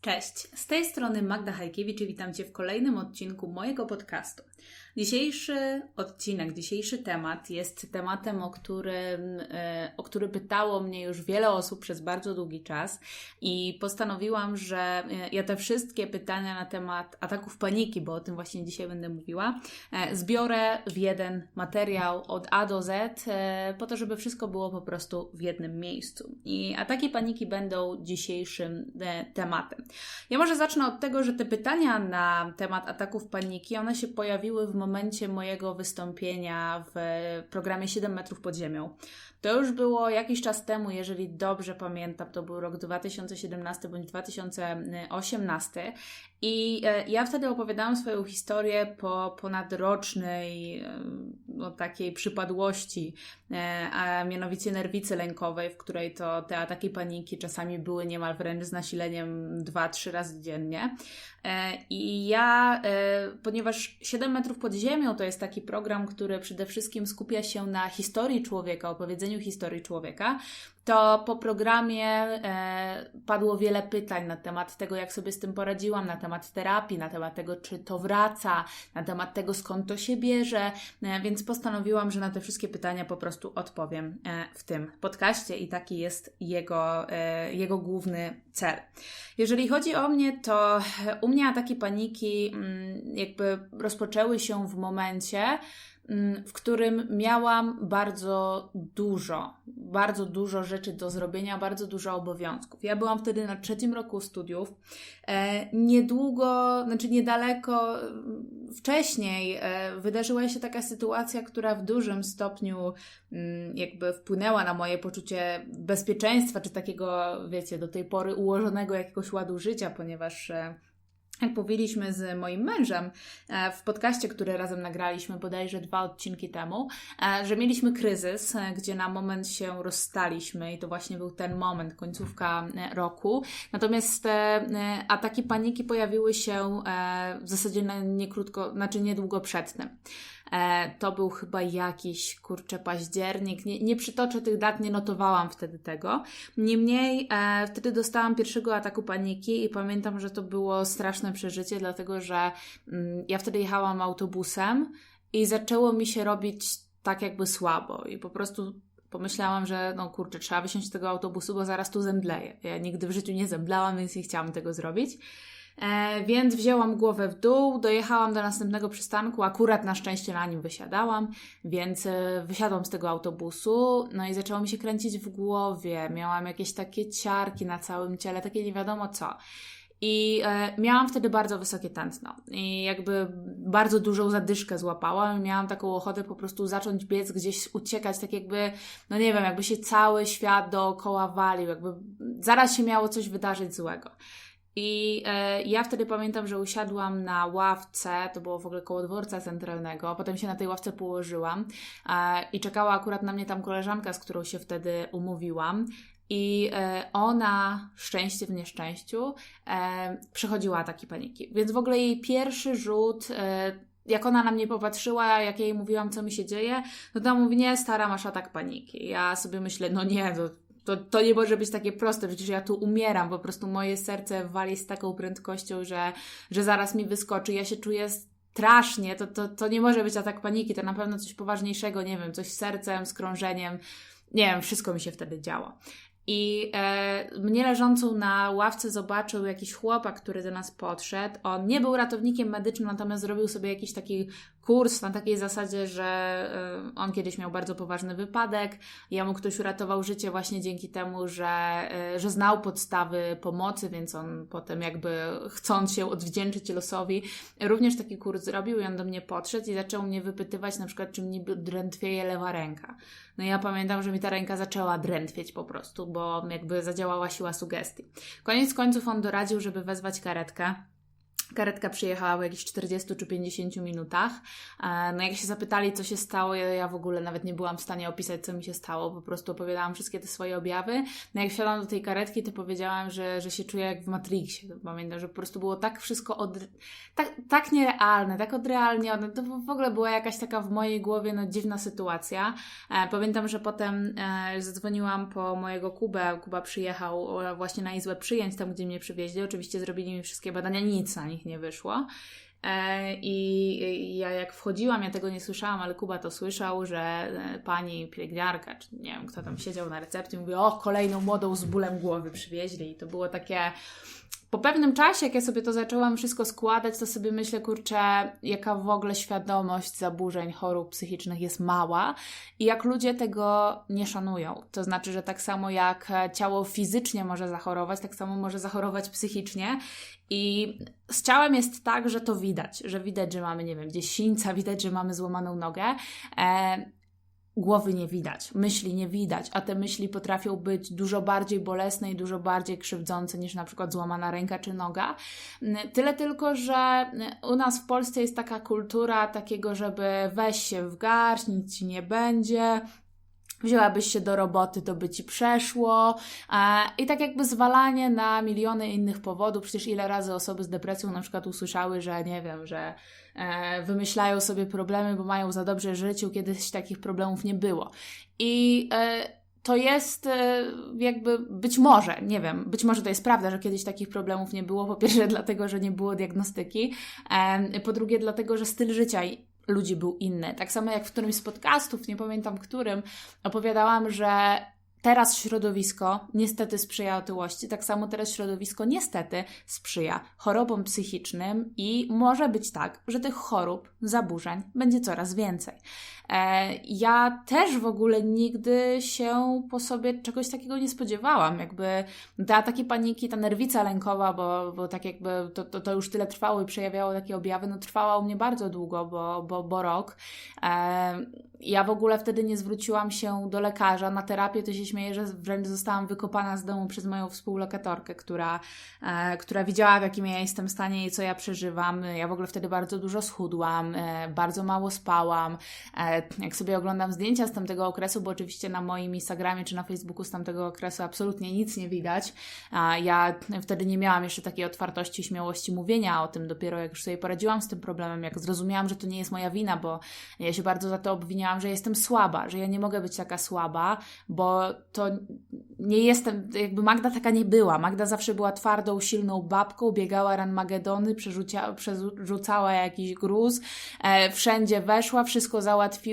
Cześć, z tej strony Magda Hajkiewicz i witam Cię w kolejnym odcinku mojego podcastu. Dzisiejszy odcinek, dzisiejszy temat jest tematem, o, którym, e, o który pytało mnie już wiele osób przez bardzo długi czas i postanowiłam, że e, ja te wszystkie pytania na temat ataków paniki, bo o tym właśnie dzisiaj będę mówiła, e, zbiorę w jeden materiał od A do Z, po to, żeby wszystko było po prostu w jednym miejscu. I ataki paniki będą dzisiejszym tematem. Ja może zacznę od tego, że te pytania na temat ataków paniki, one się pojawiły w momencie mojego wystąpienia w programie 7 metrów pod ziemią. To już było jakiś czas temu, jeżeli dobrze pamiętam, to był rok 2017 bądź 2018. I e, ja wtedy opowiadałam swoją historię po ponadrocznej e, no, takiej przypadłości, e, a mianowicie nerwicy lękowej, w której to te ataki paniki czasami były niemal wręcz z nasileniem 2-3 razy dziennie. I ja, ponieważ 7 metrów pod ziemią to jest taki program, który przede wszystkim skupia się na historii człowieka, opowiedzeniu historii człowieka, to po programie e, padło wiele pytań na temat tego, jak sobie z tym poradziłam, na temat terapii, na temat tego, czy to wraca, na temat tego, skąd to się bierze, e, więc postanowiłam, że na te wszystkie pytania po prostu odpowiem e, w tym podcaście i taki jest jego, e, jego główny cel. Jeżeli chodzi o mnie, to u mnie ataki paniki m, mm, jakby rozpoczęły się w momencie, w którym miałam bardzo dużo, bardzo dużo rzeczy do zrobienia, bardzo dużo obowiązków. Ja byłam wtedy na trzecim roku studiów. E, niedługo, znaczy niedaleko mm, wcześniej e, wydarzyła się taka sytuacja, która w dużym stopniu mm, jakby wpłynęła na moje poczucie bezpieczeństwa, czy takiego, wiecie, do tej pory ułożonego jakiegoś ładu życia, ponieważ e, jak powiedzieliśmy z moim mężem e, w podcaście, który razem nagraliśmy bodajże dwa odcinki temu, e, że mieliśmy kryzys, e, gdzie na moment się rozstaliśmy i to właśnie był ten moment, końcówka roku. Natomiast ataki paniki pojawiły się w zasadzie na niekrótko, znaczy niedługo przed tym. E, to był chyba jakiś, kurczę, październik. Nie, nie przytoczę tych dat, nie notowałam wtedy tego. Niemniej e, wtedy dostałam pierwszego ataku paniki i pamiętam, że to było straszne przeżycie, dlatego że mm, ja wtedy jechałam autobusem i zaczęło mi się robić tak jakby słabo i po prostu pomyślałam, że no kurczę, trzeba wysiąść z tego autobusu, bo zaraz tu zemdleję. Ja nigdy w życiu nie zemdlałam, więc nie chciałam tego zrobić. E, więc wzięłam głowę w dół, dojechałam do następnego przystanku, akurat na szczęście na nim wysiadałam, więc e, wysiadłam z tego autobusu, no i zaczęło mi się kręcić w głowie, miałam jakieś takie ciarki na całym ciele, takie nie wiadomo co. I e, miałam wtedy bardzo wysokie tętno i jakby bardzo dużą zadyszkę złapałam miałam taką ochotę po prostu zacząć biec, gdzieś uciekać, tak jakby, no nie wiem, jakby się cały świat dookoła walił, jakby zaraz się miało coś wydarzyć złego. I e, ja wtedy pamiętam, że usiadłam na ławce, to było w ogóle koło dworca centralnego, potem się na tej ławce położyłam e, i czekała akurat na mnie tam koleżanka, z którą się wtedy umówiłam. I e, ona, szczęście w nieszczęściu, e, przechodziła ataki paniki. Więc w ogóle jej pierwszy rzut e, jak ona na mnie popatrzyła, jak jej mówiłam, co mi się dzieje, no to mówi, nie, stara, masz atak paniki. Ja sobie myślę, no nie, to to, to nie może być takie proste, przecież ja tu umieram, po prostu moje serce wali z taką prędkością, że, że zaraz mi wyskoczy. Ja się czuję strasznie, to, to, to nie może być atak paniki, to na pewno coś poważniejszego, nie wiem, coś z sercem, z krążeniem. Nie wiem, wszystko mi się wtedy działo. I e, mnie leżącą na ławce zobaczył jakiś chłopak, który do nas podszedł. On nie był ratownikiem medycznym, natomiast zrobił sobie jakiś taki kurs na takiej zasadzie, że on kiedyś miał bardzo poważny wypadek. Jemu ktoś uratował życie właśnie dzięki temu, że, e, że znał podstawy pomocy, więc on potem jakby chcąc się odwdzięczyć losowi, również taki kurs zrobił i on do mnie podszedł i zaczął mnie wypytywać na przykład, czy mi drętwieje lewa ręka. No ja pamiętam, że mi ta ręka zaczęła drętwieć po prostu, bo jakby zadziałała siła sugestii. Koniec końców on doradził, żeby wezwać karetkę. Karetka przyjechała po jakichś 40 czy 50 minutach. E, no jak się zapytali, co się stało, ja w ogóle nawet nie byłam w stanie opisać, co mi się stało. Po prostu opowiadałam wszystkie te swoje objawy. No jak wsiadłam do tej karetki, to powiedziałam, że, że się czuję jak w Matrixie. Pamiętam, że po prostu było tak wszystko od... tak, tak nierealne, tak odrealnione. To w ogóle była jakaś taka w mojej głowie no, dziwna sytuacja. E, pamiętam, że potem e, zadzwoniłam po mojego Kubę. Kuba przyjechał właśnie na izbę przyjęć, tam gdzie mnie przywieźli. Oczywiście zrobili mi wszystkie badania, nic na nich nich nie wyszło. E, I ja jak wchodziłam, ja tego nie słyszałam, ale Kuba to słyszał, że e, pani pielęgniarka, czy nie wiem, kto tam siedział na recepcji, mówi, o, kolejną młodą z bólem głowy przywieźli. I to było takie po pewnym czasie, jak ja sobie to zaczęłam wszystko składać, to sobie myślę, kurczę, jaka w ogóle świadomość zaburzeń, chorób psychicznych jest mała i jak ludzie tego nie szanują. To znaczy, że tak samo jak ciało fizycznie może zachorować, tak samo może zachorować psychicznie. I z ciałem jest tak, że to widać, że widać, że mamy, nie wiem, gdzieś sińca, widać, że mamy złamaną nogę. E, głowy nie widać, myśli nie widać, a te myśli potrafią być dużo bardziej bolesne i dużo bardziej krzywdzące niż na przykład złamana ręka czy noga. Tyle tylko, że u nas w Polsce jest taka kultura takiego, żeby weź się w garść, nic ci nie będzie, wzięłabyś się do roboty, to by ci przeszło. I tak jakby zwalanie na miliony innych powodów. Przecież ile razy osoby z depresją na przykład usłyszały, że nie wiem, że e, wymyślają sobie problemy, bo mają za dobrze życiu, kiedyś takich problemów nie było. I e, to jest e, jakby być może, nie wiem, być może to jest prawda, że kiedyś takich problemów nie było. Po pierwsze, dlatego, że nie było diagnostyki, po drugie, dlatego, że styl życia ludzi był inny. Tak samo jak w którymś z podcastów, nie pamiętam którym, opowiadałam, że Teraz środowisko niestety sprzyja otyłości, tak samo teraz środowisko niestety sprzyja chorobom psychicznym i może być tak, że tych chorób, zaburzeń będzie coraz więcej. E, ja też w ogóle nigdy się po sobie czegoś takiego nie spodziewałam. Jakby te ataki paniki, ta nerwica lękowa, bo, bo tak jakby to, to, to już tyle trwało i przejawiało takie objawy, no trwała u mnie bardzo długo, bo, bo, bo rok. E, ja w ogóle wtedy nie zwróciłam się do lekarza na terapię, to się śmieję, że wręcz zostałam wykopana z domu przez moją współlokatorkę, która, e, która widziała w jakim ja jestem stanie i co ja przeżywam. Ja w ogóle wtedy bardzo dużo schudłam, bardzo mało spałam. Jak sobie oglądam zdjęcia z tamtego okresu, bo oczywiście na moim Instagramie czy na Facebooku z tamtego okresu absolutnie nic nie widać. Ja wtedy nie miałam jeszcze takiej otwartości, śmiałości mówienia o tym. Dopiero jak już sobie poradziłam z tym problemem, jak zrozumiałam, że to nie jest moja wina, bo ja się bardzo za to obwiniałam że jestem słaba, że ja nie mogę być taka słaba, bo to nie jestem, jakby Magda taka nie była. Magda zawsze była twardą, silną babką, biegała ranmagedony, przerzucała jakiś gruz, e, wszędzie weszła, wszystko załatwiła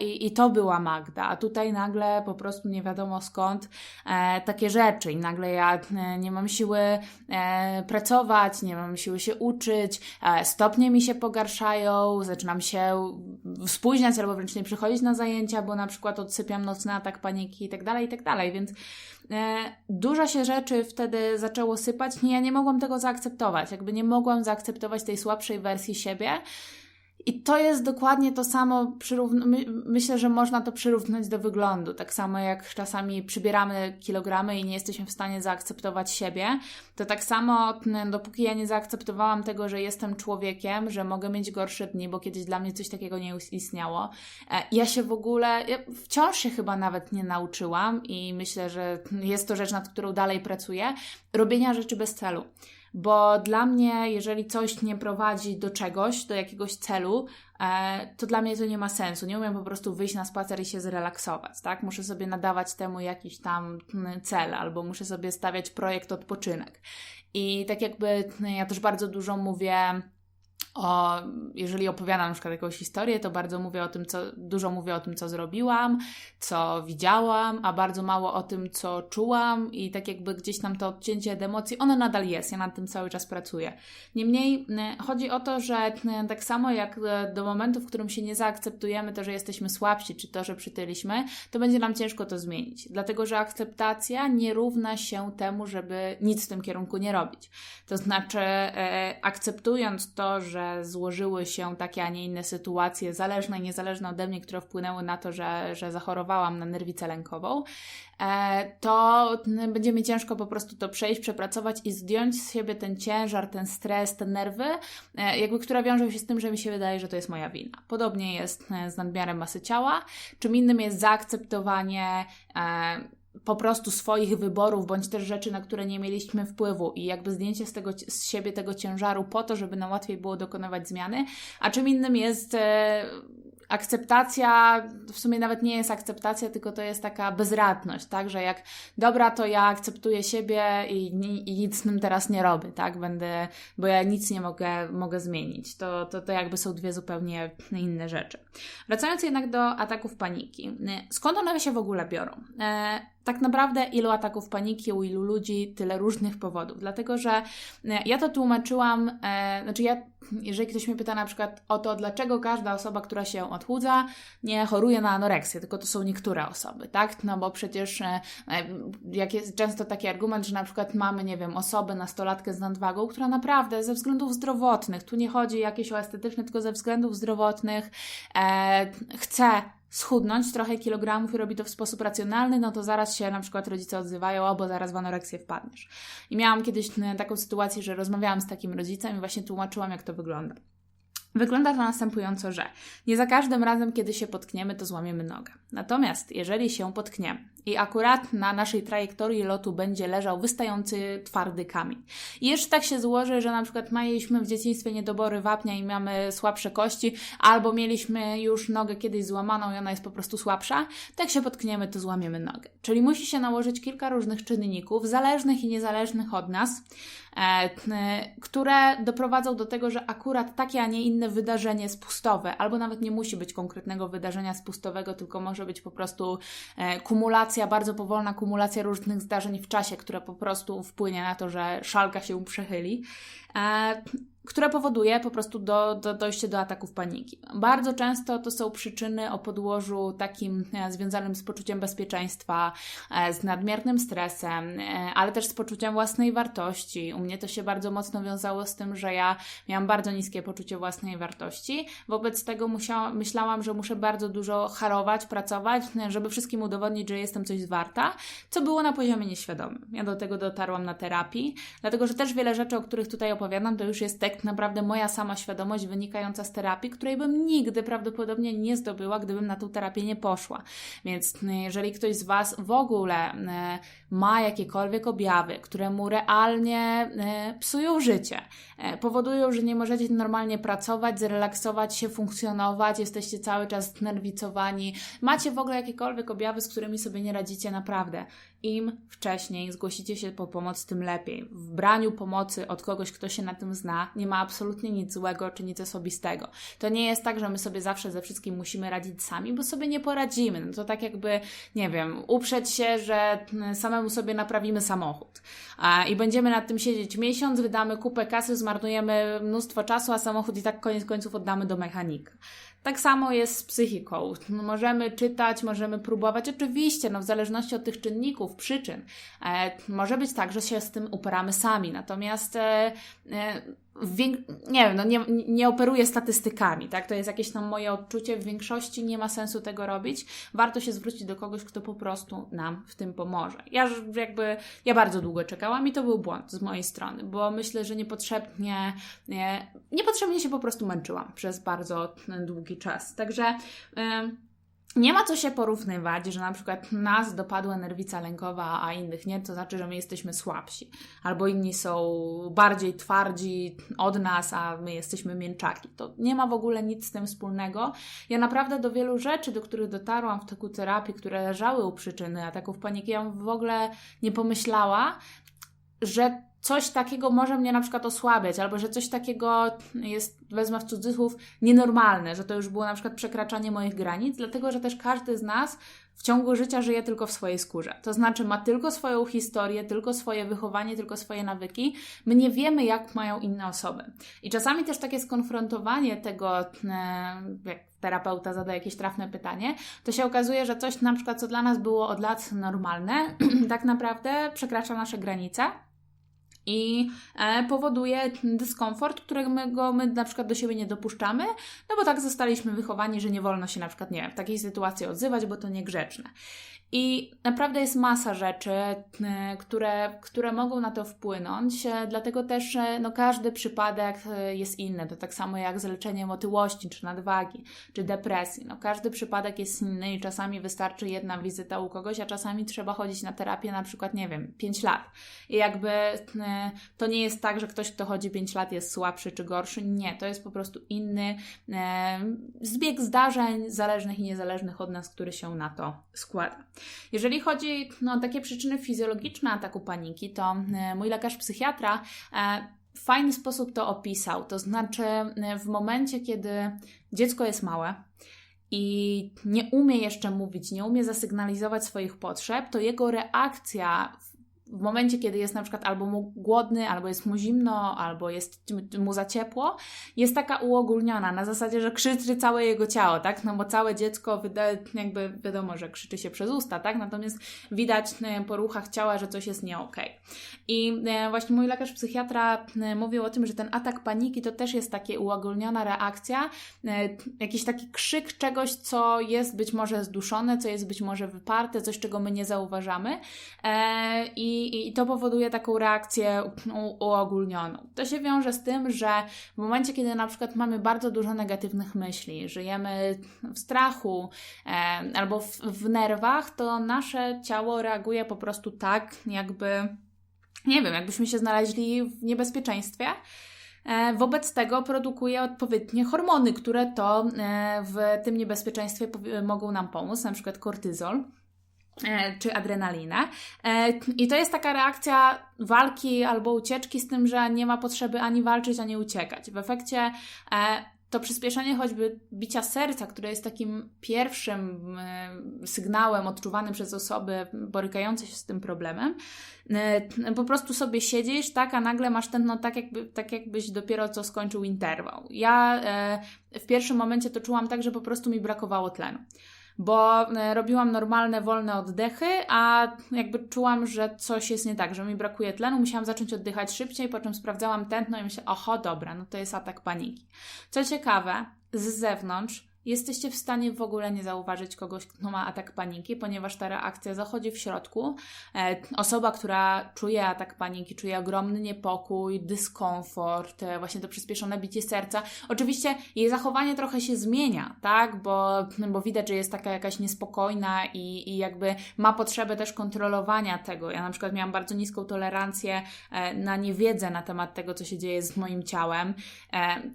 i, i to była Magda. A tutaj nagle po prostu nie wiadomo skąd e, takie rzeczy. I nagle ja e, nie mam siły e, pracować, nie mam siły się uczyć, e, stopnie mi się pogarszają, zaczynam się spóźniać albo wręcz nie przychodzić na zajęcia, bo na przykład odsypiam nocny atak paniki i tak dalej, i tak dalej, więc e, dużo się rzeczy wtedy zaczęło sypać i ja nie mogłam tego zaakceptować, jakby nie mogłam zaakceptować tej słabszej wersji siebie, i to jest dokładnie to samo, my, myślę, że można to przyrównać do wyglądu. Tak samo jak czasami przybieramy kilogramy i nie jesteśmy w stanie zaakceptować siebie, to tak samo dopóki ja nie zaakceptowałam tego, że jestem człowiekiem, że mogę mieć gorsze dni, bo kiedyś dla mnie coś takiego nie istniało, e, ja się w ogóle, ja wciąż się chyba nawet nie nauczyłam i myślę, że jest to rzecz, nad którą dalej pracuję, robienia rzeczy bez celu bo dla mnie, jeżeli coś nie prowadzi do czegoś, do jakiegoś celu, e, to dla mnie to nie ma sensu. Nie umiem po prostu wyjść na spacer i się zrelaksować, tak? Muszę sobie nadawać temu jakiś tam cel, albo muszę sobie stawiać projekt odpoczynek. I tak jakby ja też bardzo dużo mówię o, jeżeli opowiadam na przykład jakąś historię, to bardzo mówię o tym, co, dużo mówię o tym, co zrobiłam, co widziałam, a bardzo mało o tym, co czułam i tak jakby gdzieś tam to odcięcie od emocji, ono nadal jest, ja nad tym cały czas pracuję. Niemniej chodzi o to, że tak samo jak e, do momentu, w którym się nie zaakceptujemy to, że jesteśmy słabsi, czy to, że przytyliśmy, to będzie nam ciężko to zmienić. Dlatego, że akceptacja nie równa się temu, żeby nic w tym kierunku nie robić. To znaczy, e, akceptując to, że złożyły się takie, a nie inne sytuacje, zależne i niezależne ode mnie, które wpłynęły na to, że, że zachorowałam na nerwicę lękową, e, to będzie mi ciężko po prostu to przejść, przepracować i zdjąć z siebie ten ciężar, ten stres, te nerwy, e, jakby które wiążą się z tym, że mi się wydaje, że to jest moja wina. Podobnie jest e, z nadmiarem masy ciała. Czym innym jest zaakceptowanie po prostu swoich wyborów, bądź też rzeczy, na które nie mieliśmy wpływu i jakby zdjęcie z, tego, z siebie tego ciężaru po to, żeby nam łatwiej było dokonywać zmiany, a czym innym jest e, akceptacja, w sumie nawet nie jest akceptacja, tylko to jest taka bezradność, tak, że jak dobra, to ja akceptuję siebie i, i nic z tym teraz nie robię, tak, będę, bo ja nic nie mogę, mogę zmienić. To, to, to jakby są dwie zupełnie inne rzeczy. Wracając jednak do ataków paniki. Skąd one się w ogóle biorą? E, tak naprawdę ilu ataków paniki u ilu ludzi, tyle różnych powodów. Dlatego, że e, ja to tłumaczyłam, e, znaczy ja, jeżeli ktoś mnie pyta na przykład o to, dlaczego każda osoba, która się odchudza, nie choruje na anoreksję, tylko to są niektóre osoby, tak? No bo przecież e, e jak jest często taki argument, że na przykład mamy, nie wiem, osobę, nastolatkę z nadwagą, która naprawdę ze względów zdrowotnych, tu nie chodzi jakieś o estetyczne, tylko ze względów zdrowotnych e, chce schudnąć trochę kilogramów i robi to w sposób racjonalny, no to zaraz się na przykład rodzice odzywają, o, bo zaraz w anoreksję wpadniesz. I miałam kiedyś taką sytuację, że rozmawiałam z takim rodzicem i właśnie tłumaczyłam, jak to wygląda. Wygląda to następująco, że nie za każdym razem, kiedy się potkniemy, to złamiemy nogę. Natomiast jeżeli się potkniemy i akurat na naszej trajektorii lotu będzie leżał wystający twardy kamień. I jeszcze tak się złoży, że na przykład mieliśmy w dzieciństwie niedobory wapnia i mamy słabsze kości, albo mieliśmy już nogę kiedyś złamaną i ona jest po prostu słabsza, tak się potkniemy, to złamiemy nogę. Czyli musi się nałożyć kilka różnych czynników, zależnych i niezależnych od nas, e, które doprowadzą do tego, że akurat takie, a nie inne wydarzenie spustowe, albo nawet nie musi być konkretnego wydarzenia spustowego, tylko może być po prostu e, kumulacja, bardzo powolna kumulacja różnych zdarzeń w czasie, która po prostu wpłynie na to, że szalka się przechyli. E, które powoduje po prostu do, do dojście do ataków paniki. Bardzo często to są przyczyny o podłożu takim e, związanym z poczuciem bezpieczeństwa, e, z nadmiernym stresem, ale też z poczuciem własnej wartości. U mnie to się bardzo mocno wiązało z tym, że ja miałam bardzo niskie poczucie własnej wartości. Wobec tego musiałam, myślałam, że muszę bardzo dużo harować, pracować, żeby wszystkim udowodnić, że jestem coś warta, co było na poziomie nieświadomym. Ja do tego dotarłam na terapii, dlatego że też wiele rzeczy, o których tutaj opowiadam, to już jest tak naprawdę moja sama świadomość wynikająca z terapii, której bym nigdy prawdopodobnie nie zdobyła, gdybym na tą terapię nie poszła. Więc e, jeżeli ktoś z Was w ogóle e, ma jakiekolwiek objawy, które mu realnie e, psują życie, powodują, że nie możecie normalnie pracować, zrelaksować się, funkcjonować, jesteście cały czas znerwicowani, macie w ogóle jakiekolwiek objawy, z którymi sobie nie radzicie naprawdę, im wcześniej zgłosicie się po pomoc, tym lepiej. W braniu pomocy od kogoś, kto się na tym zna, nie ma absolutnie nic złego czy nic osobistego. To nie jest tak, że my sobie zawsze ze wszystkim musimy radzić sami, bo sobie nie poradzimy. No to tak jakby, nie wiem, uprzeć się, że samemu sobie naprawimy samochód i będziemy nad tym siedzieć miesiąc, wydamy kupę kasy, zmarnujemy mnóstwo czasu, a samochód i tak koniec końców oddamy do mechanika. Tak samo jest z psychiką. No, możemy czytać, możemy próbować, oczywiście, no, w zależności od tych czynników, przyczyn. E, może być tak, że się z tym uporamy sami, natomiast e, e, nie wiem, no nie, nie operuję statystykami, tak? To jest jakieś tam moje odczucie. W większości nie ma sensu tego robić. Warto się zwrócić do kogoś, kto po prostu nam w tym pomoże. Ja jakby, ja bardzo długo czekałam i to był błąd z mojej strony, bo myślę, że niepotrzebnie, nie, niepotrzebnie się po prostu męczyłam przez bardzo długi czas. Także. Yy, nie ma co się porównywać, że na przykład nas dopadła nerwica lękowa, a innych nie, to znaczy, że my jesteśmy słabsi. Albo inni są bardziej twardzi od nas, a my jesteśmy mięczaki. To nie ma w ogóle nic z tym wspólnego. Ja naprawdę do wielu rzeczy, do których dotarłam w toku terapii, które leżały u przyczyny ataków paniki, ja w ogóle nie pomyślała, że coś takiego może mnie na przykład osłabiać, albo że coś takiego jest, wezmę w cudzysłów, nienormalne, że to już było na przykład przekraczanie moich granic, dlatego że też każdy z nas w ciągu życia żyje tylko w swojej skórze. To znaczy ma tylko swoją historię, tylko swoje wychowanie, tylko swoje nawyki. My nie wiemy, jak mają inne osoby. I czasami też takie skonfrontowanie tego, e, jak terapeuta zada jakieś trafne pytanie, to się okazuje, że coś na przykład, co dla nas było od lat normalne, tak naprawdę przekracza nasze granice i e, powoduje dyskomfort, którego my na przykład do siebie nie dopuszczamy, no bo tak zostaliśmy wychowani, że nie wolno się na przykład, nie wiem, w takiej sytuacji odzywać, bo to niegrzeczne. I naprawdę jest masa rzeczy, e, które, które mogą na to wpłynąć, e, dlatego też no, każdy przypadek jest inny. To tak samo jak z leczeniem otyłości, czy nadwagi, czy depresji. No, każdy przypadek jest inny i czasami wystarczy jedna wizyta u kogoś, a czasami trzeba chodzić na terapię na przykład, nie wiem, 5 lat. I jakby to nie jest tak, że ktoś, kto chodzi 5 lat jest słabszy czy gorszy. Nie, to jest po prostu inny zbieg zdarzeń zależnych i niezależnych od nas, który się na to składa. Jeżeli chodzi no, o takie przyczyny fizjologiczne ataku paniki, to e, mój lekarz psychiatra e, w fajny sposób to opisał. To znaczy, e, w momencie, kiedy dziecko jest małe, i nie umie jeszcze mówić, nie umie zasygnalizować swoich potrzeb, to jego reakcja w momencie, kiedy jest na przykład albo mu głodny, albo jest mu zimno, albo jest mu za ciepło, jest taka uogólniona, na zasadzie, że krzyczy całe jego ciało, tak? No bo całe dziecko jakby wiadomo, że krzyczy się przez usta, tak? Natomiast widać e, po ruchach ciała, że coś jest nie. Okay. I e, właśnie mój lekarz psychiatra e, mówił o tym, że ten atak paniki to też jest taka uogólniona reakcja, jakiś taki krzyk czegoś, co jest być może zduszone, co jest być może wyparte, coś, czego my nie zauważamy. I i, to powoduje taką reakcję uogólnioną. To się wiąże z tym, że w momencie, kiedy na przykład mamy bardzo dużo negatywnych myśli, żyjemy w strachu e, albo w, w nerwach, to nasze ciało reaguje po prostu tak, jakby, nie wiem, jakbyśmy się znaleźli w niebezpieczeństwie. E, wobec tego produkuje odpowiednie hormony, które to e, w tym niebezpieczeństwie mogą nam pomóc, na przykład kortyzol. E, czy adrenalinę. E, I to jest taka reakcja walki albo ucieczki z tym, że nie ma potrzeby ani walczyć, ani uciekać. W efekcie e, to przyspieszenie choćby bicia serca, które jest takim pierwszym sygnałem odczuwanym przez osoby borykające się z tym problemem, po prostu sobie siedzisz, tak, a nagle masz tętno tak, jakby, tak jakbyś dopiero co skończył interwał. Ja w pierwszym momencie to czułam tak, że po prostu mi brakowało tlenu bo e, robiłam normalne, wolne oddechy, a jakby czułam, że coś jest nie tak, że mi brakuje tlenu, musiałam zacząć oddychać szybciej, po czym sprawdzałam tętno i myślałam, oho, dobra, no to jest atak paniki. Co ciekawe, z zewnątrz jesteście w stanie w ogóle nie zauważyć kogoś, kto ma atak paniki, ponieważ ta reakcja zachodzi w środku. E, osoba, która czuje atak paniki, czuje ogromny niepokój, dyskomfort, e, właśnie to przyspieszone bicie serca. Oczywiście jej zachowanie trochę się zmienia, tak? Bo, bo widać, że jest taka jakaś niespokojna i, i jakby ma potrzebę też kontrolowania tego. Ja na przykład miałam bardzo niską tolerancję e, na niewiedzę na temat tego, co się dzieje z moim ciałem.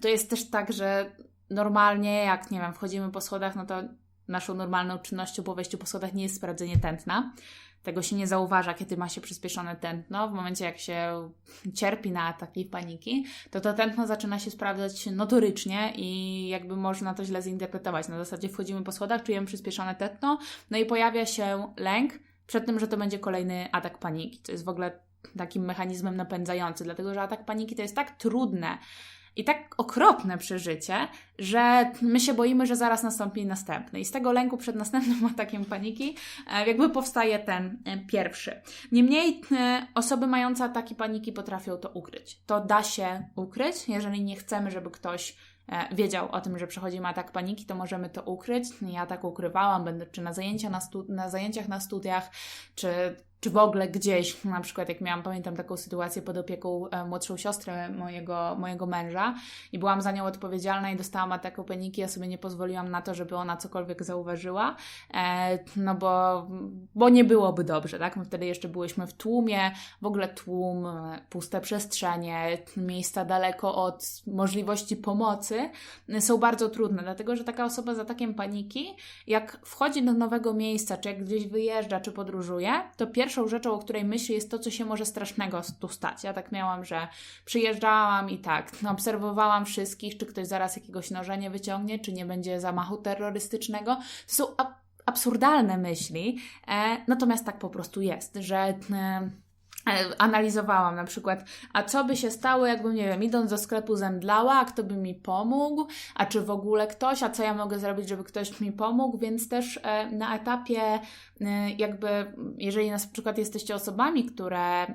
To jest też tak, że normalnie, jak nie wiem, wchodzimy po schodach, no to naszą normalną czynnością po wejściu po schodach nie jest sprawdzenie tętna. Tego się nie zauważa, kiedy ma się przyspieszone tętno. W momencie, jak się cierpi na ataki paniki, to to tętno zaczyna się sprawdzać notorycznie i jakby można to źle zinterpretować. Na zasadzie wchodzimy po schodach, czujemy przyspieszone tętno, no i pojawia się lęk przed tym, że to będzie kolejny atak paniki, co jest w ogóle takim mechanizmem napędzającym, dlatego że atak paniki to jest tak trudne i tak okropne przeżycie, że my się boimy, że zaraz nastąpi następny. I z tego lęku przed następnym atakiem paniki e, jakby powstaje ten e, pierwszy. Niemniej e, osoby mające ataki paniki potrafią to ukryć. To da się ukryć, jeżeli nie chcemy, żeby ktoś wiedział o tym, że przechodzimy atak paniki, to możemy to ukryć. Ja tak ukrywałam, będę czy na, zajęcia na, na zajęciach na studiach, czy czy w ogóle gdzieś, na przykład jak miałam, pamiętam taką sytuację pod opieką e, młodszą siostrę mojego, mojego męża i byłam za nią odpowiedzialna i dostałam ataku paniki, ja sobie nie pozwoliłam na to, żeby ona cokolwiek zauważyła, e, no bo, bo nie byłoby dobrze, tak? My wtedy jeszcze byłyśmy w tłumie, w ogóle tłum, e, puste przestrzenie, miejsca daleko od możliwości pomocy są bardzo trudne, dlatego że taka osoba z atakiem paniki, jak wchodzi do nowego miejsca, czy jak gdzieś wyjeżdża, czy podróżuje, to pierwsze pierwszą rzeczą, o której myśli, jest to, co się może strasznego tu stać. Ja tak miałam, że przyjeżdżałam i tak, no, obserwowałam wszystkich, czy ktoś zaraz jakiegoś noża nie wyciągnie, czy nie będzie zamachu terrorystycznego. To są ab absurdalne myśli, e, natomiast tak po prostu jest, że. E, analizowałam na przykład, a co by się stało, jakbym, nie wiem, idąc do sklepu zemdlała, a kto by mi pomógł, a czy w ogóle ktoś, a co ja mogę zrobić, żeby ktoś mi pomógł, więc też e, na etapie e, jakby, jeżeli na przykład jesteście osobami, które,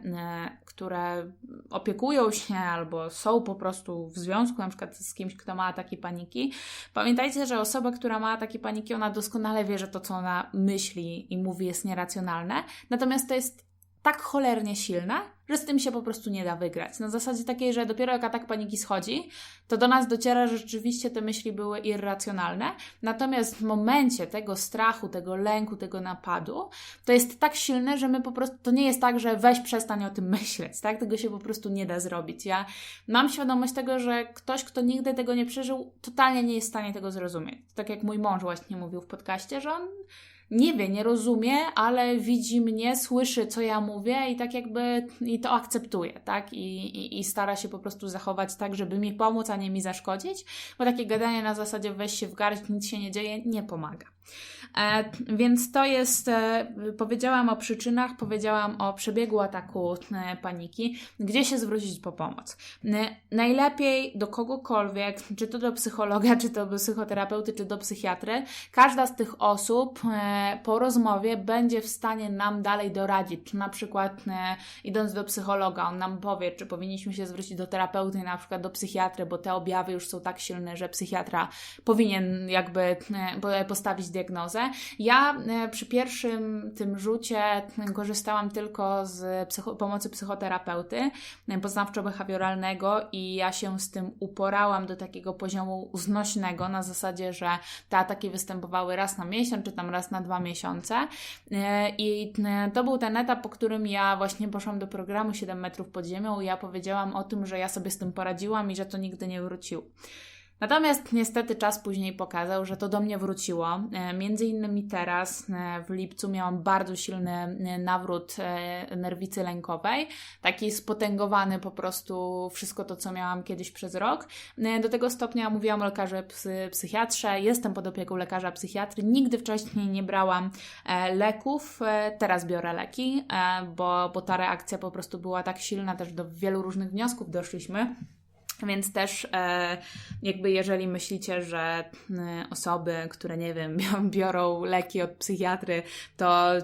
które opiekują się albo są po prostu w związku na przykład z kimś, kto ma ataki paniki, pamiętajcie, że osoba, która ma ataki paniki, ona doskonale wie, że to, co ona myśli i mówi jest nieracjonalne, natomiast to jest tak cholernie silna, że z tym się po prostu nie da wygrać. Na zasadzie takiej, że dopiero jak atak paniki schodzi, to do nas dociera, że rzeczywiście te myśli były irracjonalne. Natomiast w momencie tego strachu, tego lęku, tego napadu, to jest tak silne, że my po prostu, to nie jest tak, że weź przestań o tym myśleć, tak? Tego się po prostu nie da zrobić. Ja mam świadomość tego, że ktoś, kto nigdy tego nie przeżył, totalnie nie jest w stanie tego zrozumieć. Tak jak mój mąż właśnie mówił w podcaście, że on nie wie, nie rozumie, ale widzi mnie, słyszy, co ja mówię i tak jakby i to akceptuje, tak? I, i, I, stara się po prostu zachować tak, żeby mi pomóc, a nie mi zaszkodzić, bo takie gadanie na zasadzie weź się w garść, nic się nie dzieje, nie pomaga. E, więc to jest, e, powiedziałam o przyczynach, powiedziałam o przebiegu ataku e, paniki, gdzie się zwrócić po pomoc. Najlepiej do kogokolwiek, czy to do psychologa, czy to do psychoterapeuty, czy do psychiatry, każda z tych osób po rozmowie będzie w stanie nam dalej doradzić, czy na przykład idąc do psychologa, on nam powie, czy powinniśmy się zwrócić do terapeuty, na przykład do psychiatry, bo te objawy już są tak silne, że psychiatra powinien jakby postawić diagnozę. Ja e, przy pierwszym tym rzucie korzystałam tylko z psycho pomocy psychoterapeuty e, poznawczo-behawioralnego i ja się z tym uporałam do takiego poziomu znośnego na zasadzie, że te ataki występowały raz na miesiąc, czy tam raz na dwa miesiące. E, I to był ten etap, po którym ja właśnie poszłam do programu 7 metrów pod ziemią i ja powiedziałam o tym, że ja sobie z tym poradziłam i że to nigdy nie wróciło. Natomiast niestety czas później pokazał, że to do mnie wróciło. E, między innymi teraz e, w lipcu miałam bardzo silny e, nawrót nerwicy lękowej, taki spotęgowany po prostu wszystko to, co miałam kiedyś przez rok. Do tego stopnia mówiłam o lekarze psy, psychiatrze, jestem pod opieką lekarza psychiatry, nigdy wcześniej nie brałam leków, teraz biorę leki, bo, bo ta reakcja po prostu była tak silna, też do wielu różnych wniosków doszliśmy. Więc też e, jakby jeżeli myślicie, że e, osoby, które nie wiem, biorą leki od psychiatry, to e,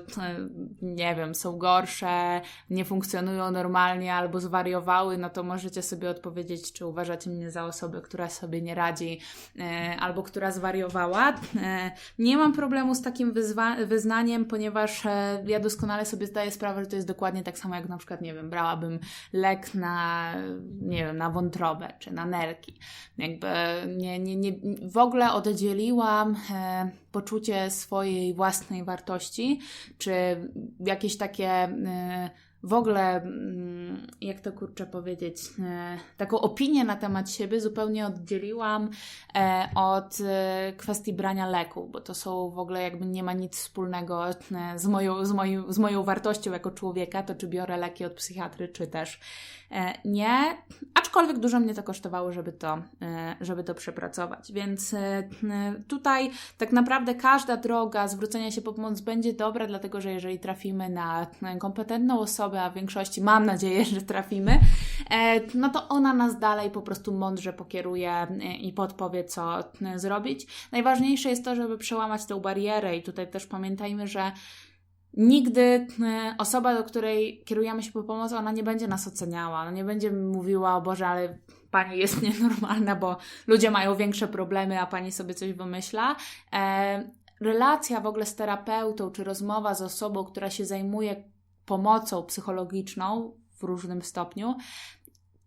nie wiem, są gorsze, nie funkcjonują normalnie albo zwariowały, no to możecie sobie odpowiedzieć, czy uważacie mnie za osobę, która sobie nie radzi albo która zwariowała. Nie mam problemu z takim wyznaniem, ponieważ ja doskonale sobie zdaję sprawę, że to jest dokładnie tak samo jak na przykład, nie wiem, brałabym lek na, nie wiem, na wątrobę czy na nerki. Jakby nie, nie, nie, w ogóle oddzieliłam e, poczucie swojej własnej wartości, czy jakieś takie e, w ogóle, mm, jak to kurczę powiedzieć, e, taką opinię na temat siebie zupełnie oddzieliłam e, od e, kwestii brania leków, bo to są w ogóle jakby nie ma nic wspólnego z moją, z moją, z moją wartością jako człowieka, to czy biorę leki od psychiatry, czy też nie. Aczkolwiek dużo mnie to kosztowało, żeby to, żeby to przepracować. Więc tutaj tak naprawdę każda droga zwrócenia się po pomoc będzie dobra, dlatego że jeżeli trafimy na kompetentną osobę, a w większości mam nadzieję, że trafimy, e, no to ona nas dalej po prostu mądrze pokieruje e, i podpowie, co e, zrobić. Najważniejsze jest to, żeby przełamać tę barierę i tutaj też pamiętajmy, że Nigdy osoba, do której kierujemy się po pomoc, ona nie będzie nas oceniała, ona nie będzie mówiła, o Boże, ale pani jest nienormalna, bo ludzie mają większe problemy, a pani sobie coś wymyśla. relacja w ogóle z terapeutą, czy rozmowa z osobą, która się zajmuje pomocą psychologiczną w różnym stopniu,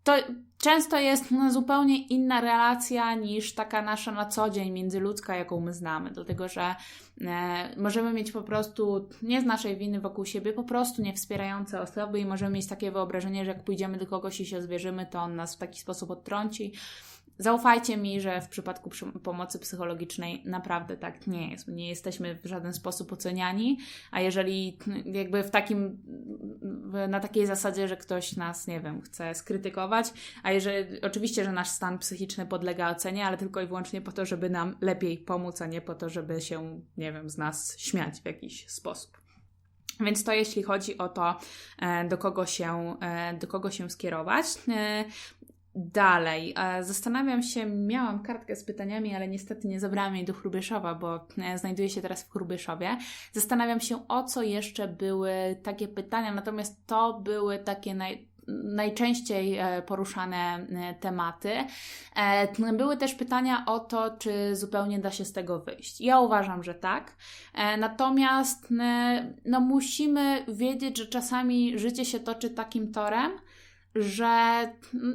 to często jest no, zupełnie inna relacja niż taka nasza na co dzień międzyludzka, jaką my znamy. Dlatego, że e, możemy mieć po prostu nie z naszej winy wokół siebie, po prostu niewspierające osoby i możemy mieć takie wyobrażenie, że jak pójdziemy do kogoś i się zwierzymy, to on nas w taki sposób odtrąci Zaufajcie mi, że w przypadku pomocy psychologicznej naprawdę tak nie jest. Nie jesteśmy w żaden sposób oceniani, a jeżeli jakby w takim, na takiej zasadzie, że ktoś nas, nie wiem, chce skrytykować, a jeżeli, oczywiście, że nasz stan psychiczny podlega ocenie, ale tylko i wyłącznie po to, żeby nam lepiej pomóc, a nie po to, żeby się, nie wiem, z nas śmiać w jakiś sposób. Więc to jeśli chodzi o to, do kogo się, do kogo się skierować. Dalej, zastanawiam się, miałam kartkę z pytaniami, ale niestety nie zabrałam jej do Chrubieszowa, bo e, znajduję się teraz w Chrubieszowie. Zastanawiam się, o co jeszcze były takie pytania, natomiast to były takie naj, najczęściej e, poruszane e, tematy. Były też pytania o to, czy zupełnie da się z tego wyjść. Ja uważam, że tak. Natomiast no, musimy wiedzieć, że czasami życie się toczy takim torem, że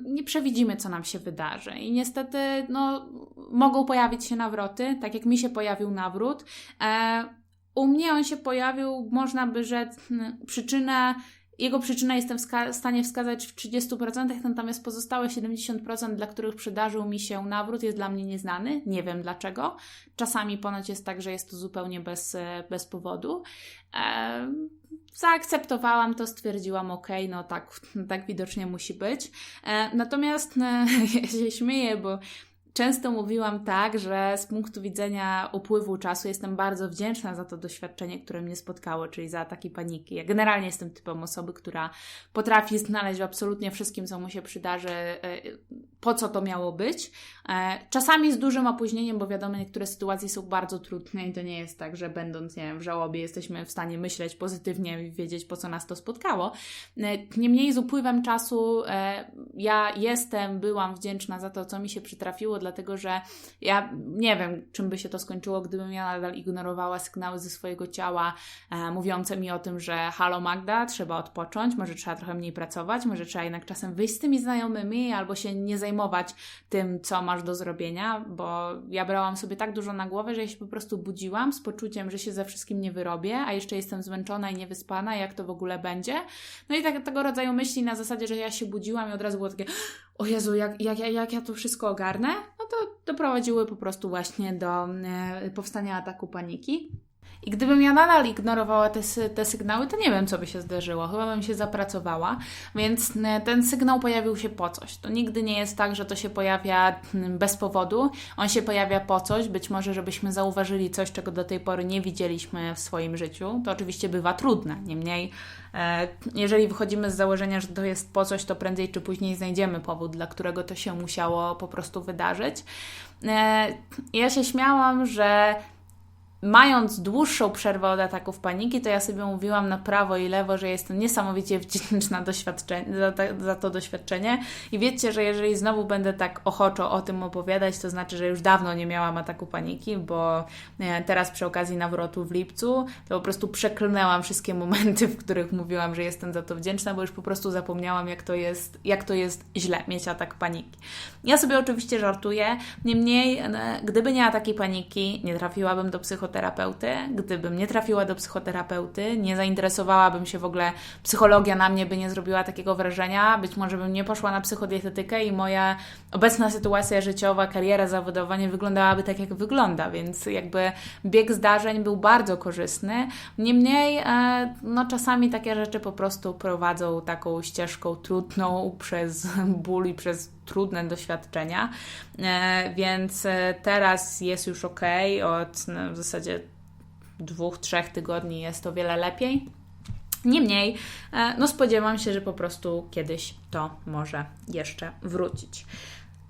nie przewidzimy, co nam się wydarzy. I niestety no, mogą pojawić się nawroty, tak jak mi się pojawił nawrót. E, u mnie on się pojawił, można by rzec, przyczynę jego przyczynę jestem w stanie wskazać w 30%, natomiast pozostałe 70%, dla których przydarzył mi się nawrót, jest dla mnie nieznany. Nie wiem dlaczego. Czasami ponoć jest tak, że jest to zupełnie bez, bez powodu. E, zaakceptowałam to, stwierdziłam, ok, no tak, tak widocznie musi być. E, natomiast e, ja się śmieję, bo Często mówiłam tak, że z punktu widzenia upływu czasu jestem bardzo wdzięczna za to doświadczenie, które mnie spotkało, czyli za ataki paniki. Ja generalnie jestem typem osoby, która potrafi znaleźć w absolutnie wszystkim, co mu się przydarzy, e, po co to miało być. E, czasami z dużym opóźnieniem, bo wiadomo, niektóre sytuacje są bardzo trudne i to nie jest tak, że będąc nie wiem, w żałobie jesteśmy w stanie myśleć pozytywnie i wiedzieć, po co nas to spotkało. E, niemniej z upływem czasu ja jestem, byłam wdzięczna za to, co mi się przytrafiło, dlatego że ja nie wiem, czym by się to skończyło, gdybym ja nadal ignorowała sygnały ze swojego ciała e, mówiące mi o tym, że halo Magda, trzeba odpocząć, może trzeba trochę mniej pracować, może trzeba jednak czasem wyjść z tymi znajomymi albo się nie zajmować tym, co masz do zrobienia, bo ja brałam sobie tak dużo na głowę, że ja się po prostu budziłam z poczuciem, że się ze wszystkim nie wyrobię, a jeszcze jestem zmęczona i niewyspana, jak to w ogóle będzie. No i tak, tego rodzaju myśli na zasadzie, że ja się budziłam i od razu było takie o Jezu, jak, jak, jak ja to wszystko ogarnę, doprowadziły po prostu właśnie do e, powstania ataku paniki. I gdybym ja nadal ignorowała te, te sygnały, to nie wiem, co by się zdarzyło. Chyba bym się zapracowała, więc ten sygnał pojawił się po coś. To nigdy nie jest tak, że to się pojawia mm, bez powodu. On się pojawia po coś, być może, żebyśmy zauważyli coś, czego do tej pory nie widzieliśmy w swoim życiu. To oczywiście bywa trudne. Niemniej, e, jeżeli wychodzimy z założenia, że to jest po coś, to prędzej czy później znajdziemy powód, dla którego to się musiało po prostu wydarzyć. E, ja się śmiałam, że mając dłuższą przerwę od ataków paniki, to ja sobie mówiłam na prawo i lewo, że jestem niesamowicie wdzięczna za, za, to doświadczenie. I wiecie, że jeżeli znowu będę tak ochoczo o tym opowiadać, to znaczy, że już dawno nie miałam ataku paniki, bo e, teraz przy okazji nawrotu w lipcu, to po prostu przeklnęłam wszystkie momenty, w których mówiłam, że jestem za to wdzięczna, bo już po prostu zapomniałam, jak to jest, jak to jest źle mieć atak paniki. Ja sobie oczywiście żartuję, niemniej, gdyby nie ataki paniki, nie trafiłabym do psychoterapeuty, psychoterapeuty. Gdybym nie trafiła do psychoterapeuty, nie zainteresowałabym się w ogóle, psychologia na mnie by nie zrobiła takiego wrażenia, być może bym nie poszła na psychodietetykę i moja obecna sytuacja życiowa, kariera zawodowa nie wyglądałaby tak, jak wygląda, więc jakby bieg zdarzeń był bardzo korzystny. Niemniej, e, no czasami takie rzeczy po prostu prowadzą taką ścieżką trudną przez ból i przez trudne doświadczenia, e, więc e, teraz jest już ok, od no, w zasadzie dwóch, trzech tygodni jest o wiele lepiej. Niemniej, e, no spodziewam się, że po prostu kiedyś to może jeszcze wrócić.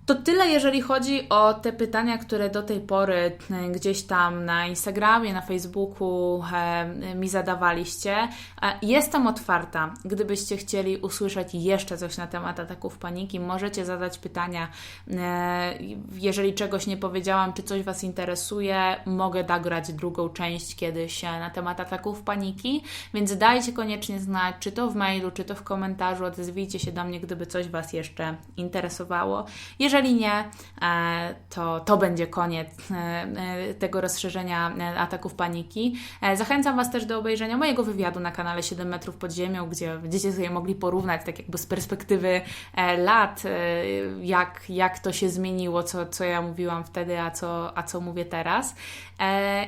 To tyle, jeżeli chodzi o te pytania, które do tej pory e, gdzieś tam na Instagramie, na Facebooku e, mi zadawaliście. E, jestem otwarta. Gdybyście chcieli usłyszeć jeszcze coś na temat ataków paniki, możecie zadać pytania. Jeżeli czegoś nie powiedziałam, czy coś Was interesuje, mogę nagrać drugą część kiedyś na temat ataków paniki, więc dajcie koniecznie znać, czy to w mailu, czy to w komentarzu. Odezwijcie się do mnie, gdyby coś Was jeszcze interesowało. Jeżeli jeżeli nie, e, to to będzie koniec e, e, tego rozszerzenia ataków paniki. Zachęcam Was też do obejrzenia mojego wywiadu na kanale 7 metrów pod ziemią, gdzie będziecie sobie mogli porównać tak jakby z perspektywy lat, jak, jak to się zmieniło, co, co ja mówiłam wtedy, a co, a co mówię teraz.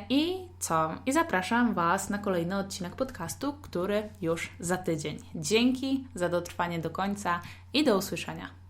I co? I zapraszam Was na kolejny odcinek podcastu, który już za tydzień. Dzięki za dotrwanie do końca i do usłyszenia.